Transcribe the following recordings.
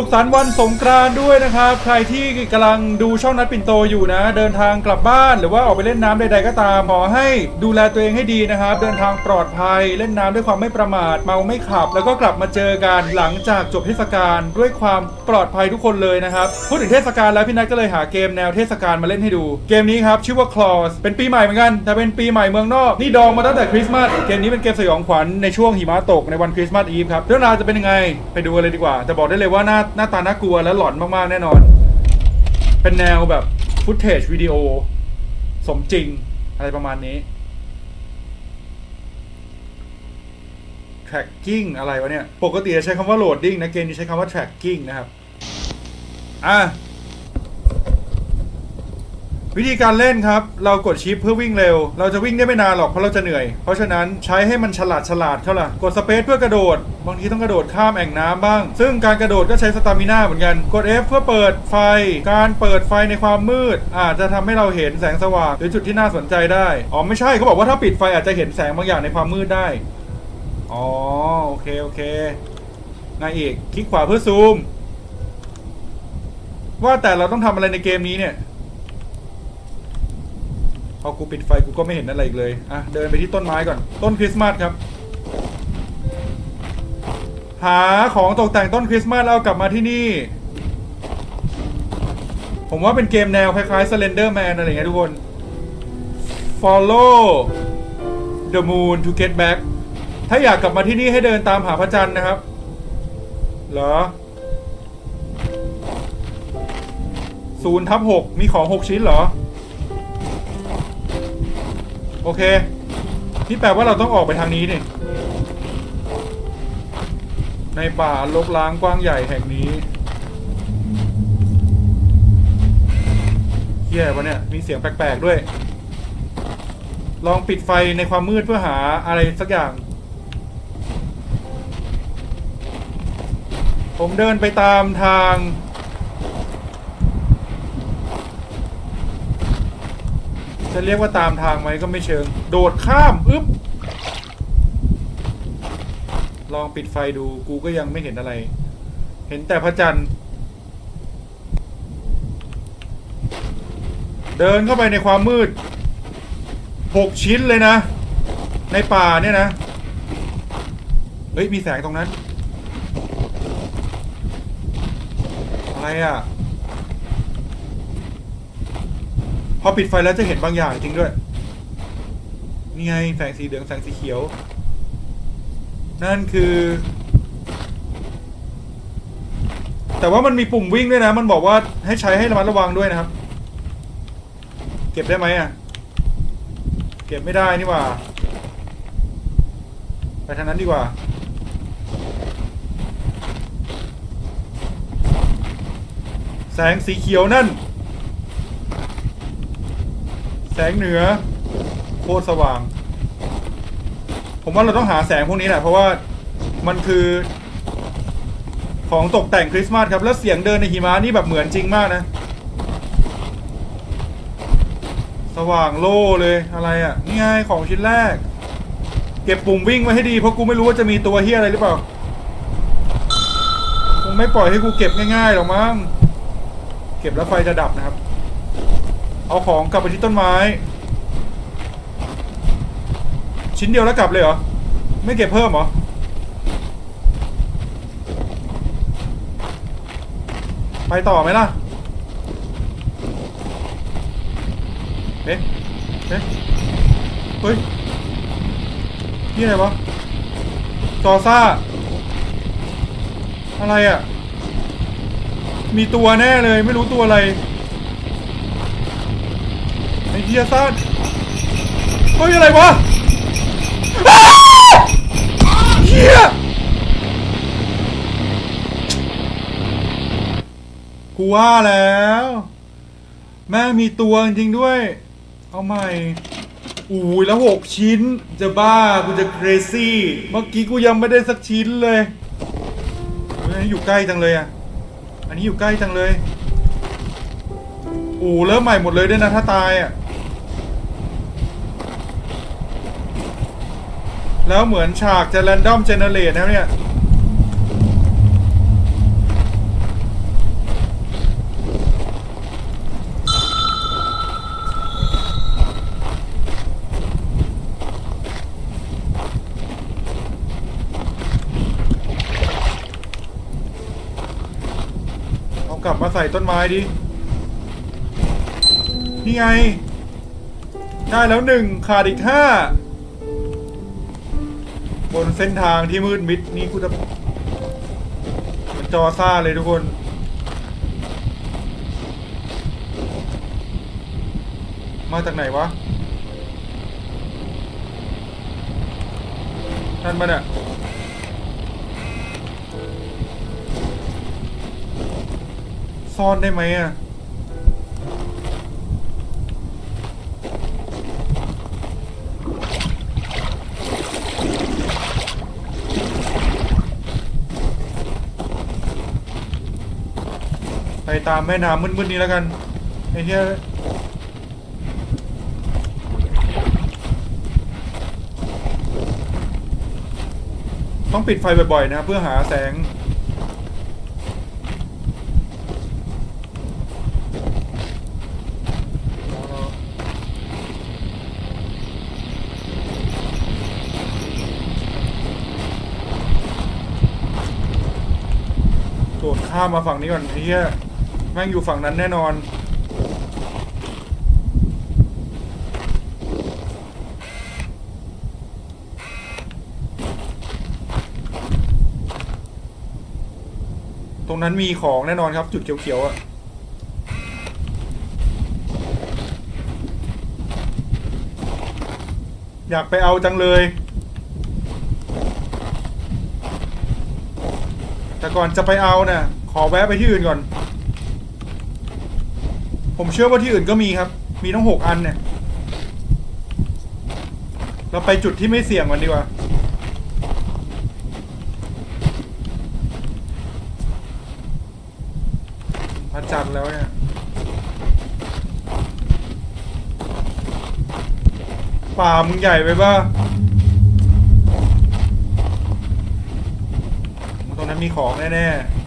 สุขสันต์วันสงกรานต์ด้วยนะครับ ใครที่กำลังดูช่องนัดปิ่นโตอยู่นะ เดินทางกลับบ้านหรือว่าออกไปเล่นน้ำใดๆก็ตามขอให้ดูแลตัวเองให้ดีนะครับ เดินทางปลอดภัยเล่นน้ำด้วยความไม่ประมาทเมาไม่ขับ แล้วก็กลับมาเจอกันหลังจากจบเทศกาลด้วยความปลอดภัยทุกคนเลยนะครับพูดถึงเทศกาลแล้วพี่นัทก็เลยหาเกมแนวเทศกาลมาเล่นให้ดู เกมนี้ครับชื่อว่า Claws เป็นปีใหม่เหมือนกันแต่เป็นปีใหม่เมืองนอกนี่ดองมาตั้งแต่คริสต์มาสเกมนี้เป็นเกมสยองขวัญในช่วงหิมะตกในวันคริสต์มาสอีฟครับเรื่องราวจะเป็นยังไงไปดูกันเลยดีกว่าแต่บอกได้เลยว่าหน้าหน้าตาน่ากลัวและหลอนมากๆแน่นอน เป็นแนวแบบฟุตเทจวิดีโอ สมจริงอะไรประมาณนี้ tracking อะไรวะเนี่ย ปกติจะใช้คำว่า loading นะ เกมนี้ใช้คำว่า tracking นะครับ อะ วิธีการเล่นครับ เรากดชิปเพื่อวิ่งเร็ว เราจะวิ่งได้ไม่นานหรอกเพราะเราจะเหนื่อย เพราะฉะนั้นใช้ให้มันฉลาดฉลาดเข้าล่ะ กดสเปซเพื่อกระโดด บางทีต้องกระโดดข้ามแอ่งน้ำบ้าง ซึ่งการกระโดดก็ใช้สตามิน่าเหมือนกัน กด F เพื่อเปิดไฟ การเปิดไฟในความมืด อาจจะทำให้เราเห็นแสงสว่างหรือจุดที่น่าสนใจได้ อ๋อไม่ใช่เขาบอกว่าถ้าปิดไฟอาจจะเห็นแสงบางอย่างในความมืดได้ อ๋อโอเคโอเคนายเอกคลิกขวาเพื่อซูม ว่าแต่เราต้องทำอะไรในเกมนี้เนี่ย พอกูปิดไฟกูก็ไม่เห็นอะไรอีกเลยอะเดินไปที่ต้นไม้ก่อน ต้นคริสต์มาสครับ หาของตกแต่งต้นคริสต์มาสแล้วเอากลับมาที่นี่ ผมว่าเป็นเกมแนวคล้ายๆ Slender Man อะไรเงี้ยทุกคน Follow the moon to get back ถ้าอยากกลับมาที่นี่ให้เดินตามหาพระจันทร์นะครับ เหรอศูนย์ทับหกมีของหกชิ้นเหรอ โอเค นี่แปลว่าเราต้องออกไปทางนี้นี่ในป่าลกล้างกว้างใหญ่แห่งนี้เฮียวะเนี่ย มีเสียงแปลกๆด้วย ลองปิดไฟในความมืดเพื่อหาอะไรสักอย่าง ผมเดินไปตามทาง จะเรียกว่าตามทางไหมก็ไม่เชิง โดดข้ามอึ๊บลองปิดไฟดูกูก็ยังไม่เห็นอะไร เห็นแต่พระจันทร์ เดินเข้าไปในความมืดหกชิ้นเลยนะ ในป่าเนี่ยนะ เฮ้ย มีแสงตรงนั้น อะไรอะ พอปิดไฟแล้วจะเห็นบางอย่างจริงด้วย นี่ไงแสงสีเหลืองแสงสีเขียว นั่นคือ แต่ว่ามันมีปุ่มวิ่งด้วยนะ มันบอกว่าให้ใช้ให้ระมัดระวังด้วยนะครับ เก็บได้ไหมอะ เก็บไม่ได้นี่หว่า ไปทางนั้นดีกว่าแสงสีเขียวนั่น งเหนือ โคตรสว่าง ผมว่าเราต้องหาแสงพวกนี้แหละเพราะว่ามันคือ ของตกแต่งคริสต์มาสครับ แล้วเสียงเดินในหิมะนี่แบบเหมือนจริงมากนะ สว่างโล่เลยอะไรอะ่ะ นี่ไงของชิ้นแรก เก็บปุ่มวิ่งไว้ให้ดีเพราะกูไม่รู้ว่าจะมีตัวเฮียอะไรหรือเปล่าคงไม่ปล่อยให้กูเก็บง่ายๆหรอกมั้งเก็บแล้วไฟจะดับนะครับ เอาของกลับไปที่ต้นไม้ ชิ้นเดียวแล้วกลับเลยเหรอ ไม่เก็บเพิ่มเหรอ ไปต่อไหมล่ะ เอ๊ะ เอ๊ะ เฮ้ย นี่อะไรวะ จอซ่า อะไรอะ มีตัวแน่เลยไม่รู้ตัวอะไร ฮียซ่านเฮ้ยอะไรวะอาเฮียกูว่าแล้ว แม่งมีตัวจริงด้วย เอาใหม่อู้ยแล้วหกชิ้น จะบ้ากูจะ crazy เมื่อกี้กูยังไม่ได้สักชิ้นเลยเฮ้อยู่ใกล้จังเลยอะ อันนี้อยู่ใกล้จังเลย อูเริ่มใหม่หมดเลยด้วยนะถ้าตายอะ แล้วเหมือนฉากจะแรนดอมเจเนเรตนะเนี่ย เอากลับมาใส่ต้นไม้ดิ นี่ไง ได้แล้วหนึ่งขาดอีกห้า บนเส้นทางที่มืดมิดนี่กูจะมันจอซ่าเลยทุกคน มาจากไหนวะนั่นมันอะซ่อนได้ไหมอะ ตามแม่น้ำมืดๆนี้แล้วกันไอ้เหี้ยต้องปิดไฟบ่อยๆนะเพื่อหาแสง โดดข้ามมาฝั่งนี้ก่อนไอ้เหี้ย แม่งอยู่ฝั่งนั้นแน่นอน ตรงนั้นมีของแน่นอนครับ จุดเขียวๆอะอยากไปเอาจังเลย แต่ก่อนจะไปเอาเนี่ยขอแวะไปที่อื่นก่อน เชื่อว่าที่อื่นก็มีครับ มีทั้งหกอันเนี่ย เราไปจุดที่ไม่เสี่ยงกันดีกว่า พระจันทร์แล้วเนี่ย ป่ามึงใหญ่ไปป่ะตรงนั้นมีของแน่ๆ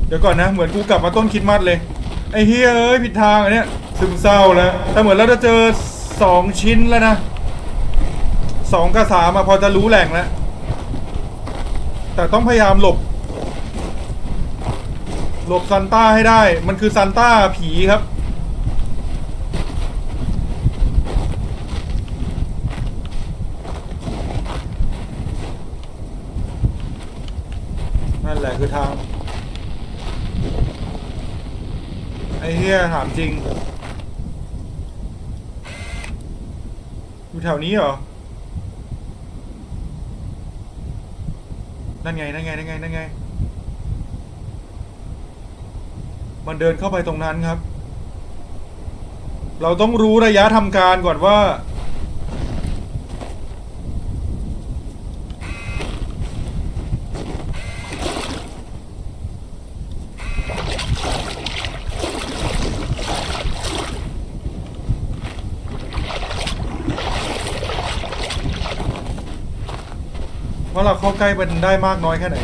เดี๋ยวก่อนนะ เหมือนกูกลับมาต้นคิดมัดเลย ไอ้เฮียเอ้ยผิดทางอันเนี้ยซึมเศร้าแล้ว แต่เหมือนเราจะเจอสองชิ้นแล้วนะสองกับสามอะพอจะรู้แหล่งแล้ว แต่ต้องพยายามหลบ หลบซันต้าให้ได้ มันคือซันต้าผีครับ นั่นแหละคือทาง ไอ้เหี้ยถามจริง อยู่แถวนี้เหรอ นั่นไง นั่นไง นั่นไง นั่นไง มันเดินเข้าไปตรงนั้นครับ เราต้องรู้ระยะทำการก่อนว่า ว่าเราเข้า ใกล้มันได้มากน้อยแค่ไหน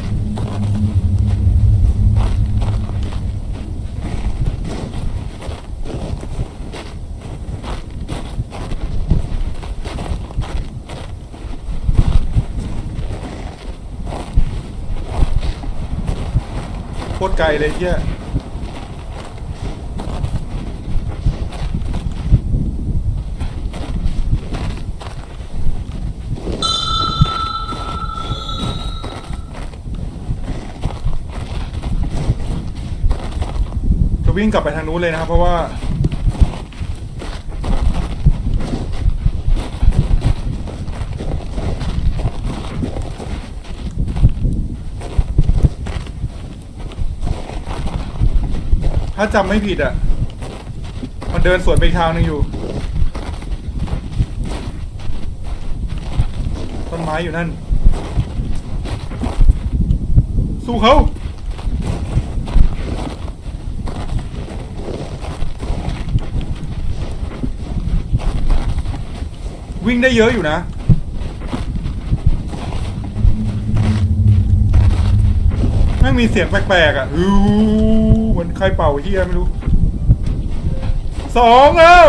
โคตรไกลเลยเที่ย วิ่งกลับไปทางนู้นเลยนะครับเพราะว่า ถ้าจำไม่ผิดอะ มันเดินสวนไปทางหนึงอยู่ ต้นไม้อยู่นั่น สู้เขา วิ่งได้เยอะอยู่นะไม่งมีเสียงแปลกๆอะฮูเหมือนใครเป่าเฮียไม่รู้สองแล้ว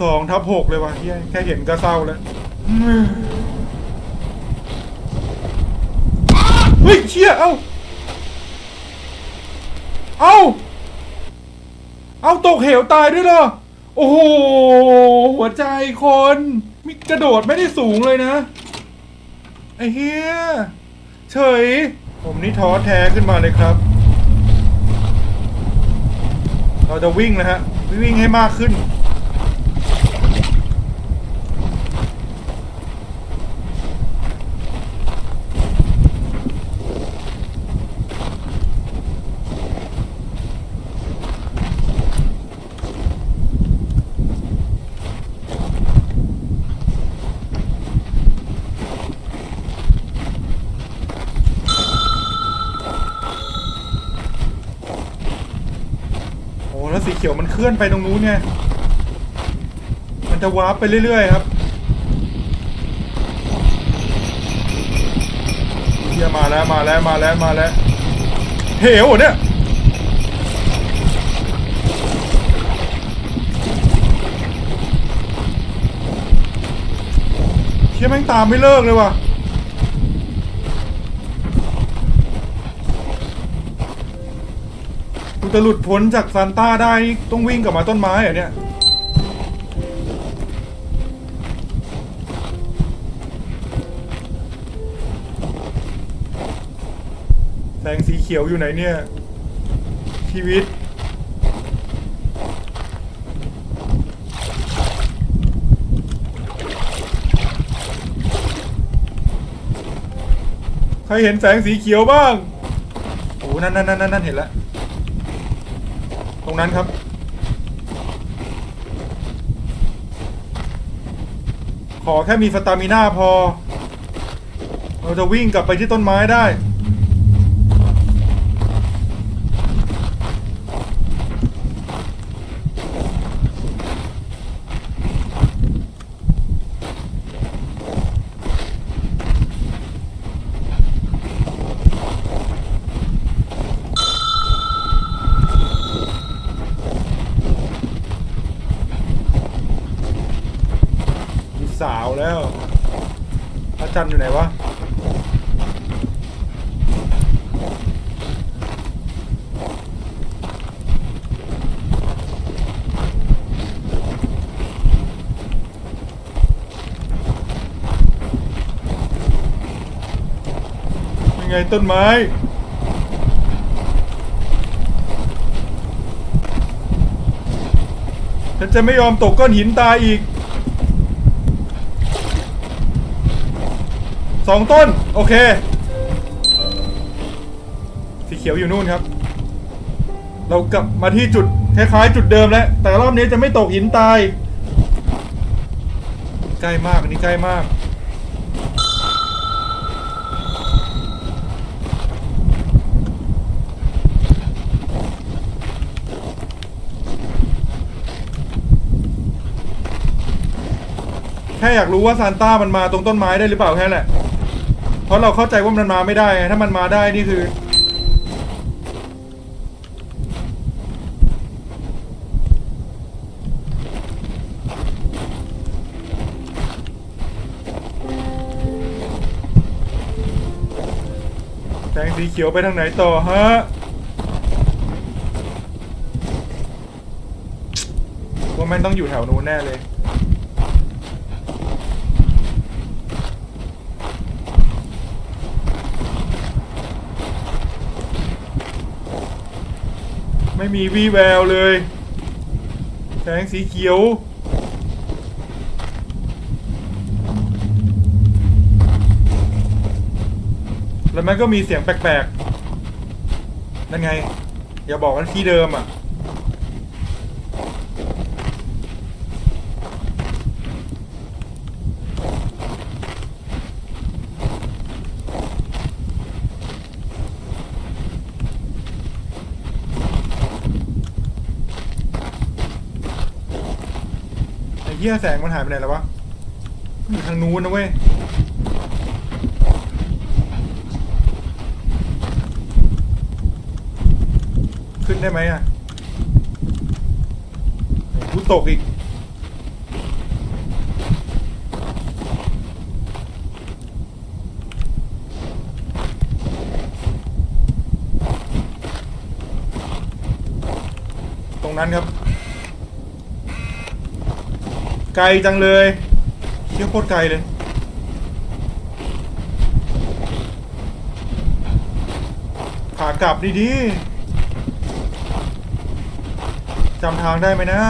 สองทับหกเลยวะเฮียแค่เห็นก็เศร้าแล้วเฮ้ยเชี่ยเอ้า เอ้า เอาตกเหวตายด้วยเหรอ โอ้โห หัวใจคนมีกระโดดไม่ได้สูงเลยนะ ไอ้เฮียเฉย ผมนี่ท้อแท้ขึ้นมาเลยครับ เราจะวิ่งนะฮะ วิ่งให้มากขึ้น ขียวมันเคลื่อนไปตรงนู้นไงมันจะวาร์ปไปเรื่อย ๆ ครับเฮียมาแล้วมาแล้วมาแล้วมาแล้วเหวเหรอเนี่ยเชี่ยแม่งตามไม่เลิกเลยว่ะ กูจะหลุดพ้นจากซานต้าได้นี่ต้องวิ่งกลับมาต้นไม้เหรอเนี่ย แสงสีเขียวอยู่ไหนเนี่ย ชีวิต ใครเห็นแสงสีเขียวบ้าง โอ้นั่นนั่นนั่นนั่นเห็นแล้ว ตรงนั้นครับ ขอแค่มีสตามิน่าพอ เราจะวิ่งกลับไปที่ต้นไม้ได้ มีสาวแล้วพระ จันทร์อยู่ไหนวะยังไงต้นไม้ฉันจะไม่ยอมตกก้อนหินตายอีก สองต้น โอเค สีเขียวอยู่นู่นครับ เรากลับมาที่จุดคล้ายๆจุดเดิมแล้ว แต่รอบนี้จะไม่ตกหินตาย ใกล้มากอันนี้ใกล้มาก แค่อยากรู้ว่าซานต้ามันมาตรงต้นไม้ได้หรือเปล่าแค่นั้นแหละ เพราะเราเข้าใจว่ามันมาไม่ได้ ถ้ามันมาได้นี่คือ แสงสีเขียวไปทางไหนต่อฮะว่ามันต้องอยู่แถวนู้นแน่เลย ไม่มีวี่แววเลย แสงสีเขียวแล้วมันก็มีเสียงแปลกๆ นั่นไง อย่าบอกว่าที่เดิมอะ หี้ยแสงมันหายไปไหนแล้ววะอยู่ทางนู้นนะเว้ยขึ้นได้ไหมอะกูตกอีก ตรงนั้นครับ ไกลจังเลยเที่ยวโคตรไกลเลย ขากลับดีๆจำทางได้ไหมนะ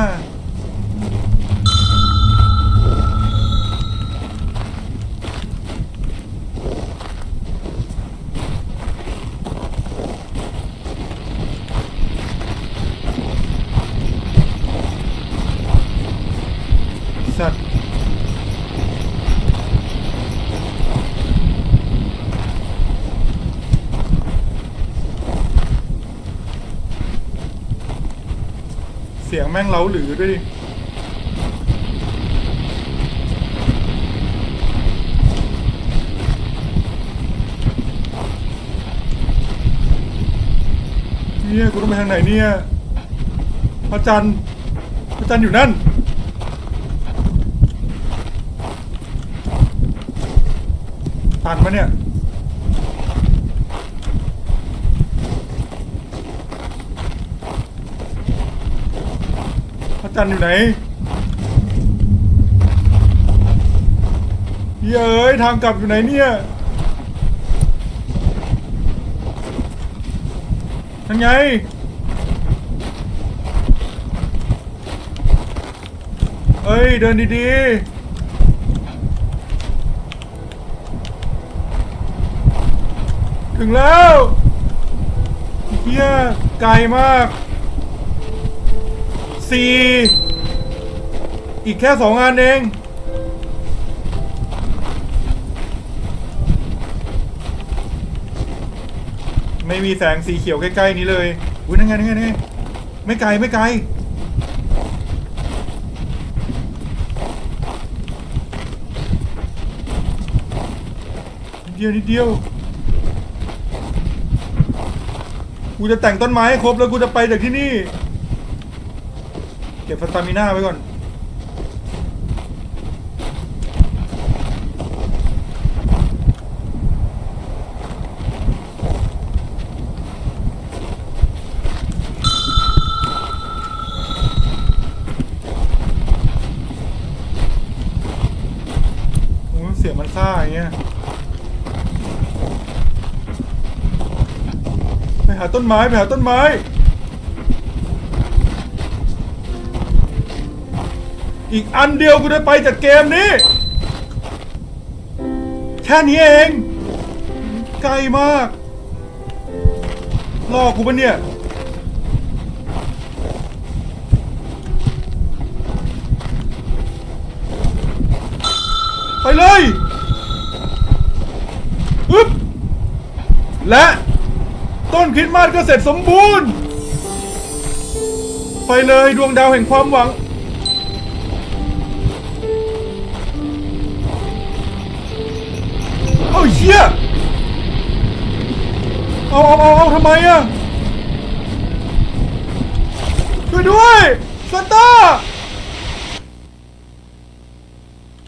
สัตว์ เสียงแม่งเล้าหรือด้วยดิเนี่ยกูต้องไปทางไหนเนี่ยพระจันทร์พระจันทร์อยู่นั่นตันมาเนี่ย พระ จันทร์อยู่ไหนเย้ยทางกลับอยู่ไหนเนี่ยนั่นไงเอ้ยเดินดีๆถึงแล้วเฮียไกลมาก สี่อีกแค่สองงานเอง ไม่มีแสงสีเขียวใกล้ ๆ นี้เลยอุ้ยนั่นไงนั่นไงนั่นไงไม่ไกลไม่ไกลนิดเดียวนิดเดียวกูจะแต่งต้นไม้ให้ครบแล้วกูจะไปจากที่นี่ เก็บสตามิน่าไว้ก่อนโอ้เสียงมันซ่าอย่างเงี้ย ไปหาต้นไม้ ไปหาต้นไม้ อีกอันเดียวกูจะไปจากเกมนี้ แค่นี้เอง ไกลมากลอกกูปะเนี่ยไปเลยอึ๊บและต้นคริสต์มาสก็เสร็จสมบูรณ์ ไปเลยดวงดาวแห่งความหวัง เชี่ยเอาเอาเอาเอาทำไมอะช่วยด้วยซานต้า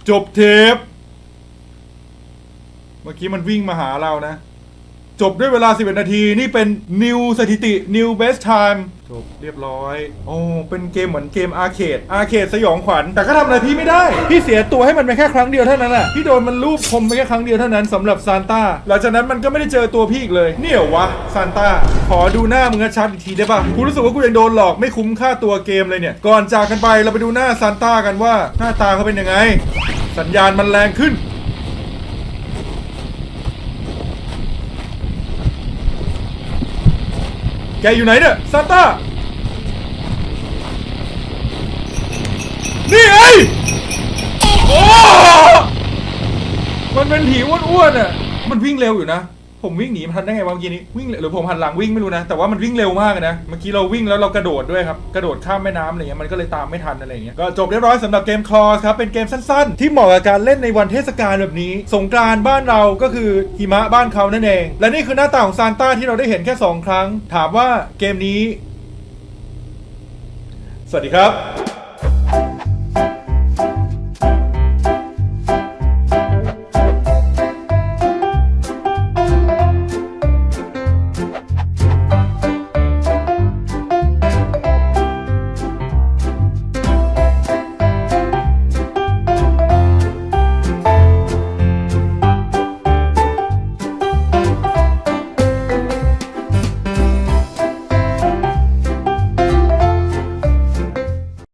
จบเทป เมื่อกี้มันวิ่งมาหาเรานะ จบด้วยเวลา 11 นาที นี่เป็น New สถิติ New Best Time จบเรียบร้อยโอ้เป็นเกมเหมือนเกมอาร์เคดอาร์เคดสยองขวัญ แต่ก็ทำอะไรพี่ไม่ได้ พี่เสียตัวให้มันไปแค่ครั้งเดียวเท่านั้นแหละพี่โดนมันรูปคมไปแค่ครั้งเดียวเท่านั้นสำหรับซานต้าหลังจากนั้นมันก็ไม่ได้เจอตัวพี่อีกเลย เนี่ยเหรอวะซานต้าขอดูหน้ามึงชัดๆอีกทีได้ป่ะกูรู้สึกว่ากูยังโดนหลอกไม่คุ้มค่าตัวเกมเลยเนี่ย ก่อนจากกันไปเราไปดูหน้าซานต้ากันว่าหน้าตาเขาเป็นยังไง สัญญาณมันแรงขึ้น กอยู่ไหนเนี่ยซานต้า นี่ไงโอ้ มันเป็นผีอ้วนๆอะ มันวิ่งเร็วอยู่นะ ผมวิ่งหนีมันทันได้ไงวะเมื่อกี้นี้วิ่งหรือผมหันหลังวิ่งไม่รู้นะ แต่ว่ามันวิ่งเร็วมากเลยนะ เมื่อกี้เราวิ่งแล้วเรากระโดดด้วยครับ กระโดดข้ามแม่น้ำอะไรเงี้ยมันก็เลยตามไม่ทันอะไรเงี้ย ก็จบเรียบร้อยสำหรับเกมคลอสครับ เป็นเกมสั้นๆ ที่เหมาะกับการเล่นในวันเทศกาลแบบนี้ สงกรานต์บ้านเราก็คือหิมะบ้านเขานั่นเอง และนี่คือหน้าตาของซานต้าที่เราได้เห็นแค่สองครั้ง ถามว่าเกมนี้ สวัสดีครับ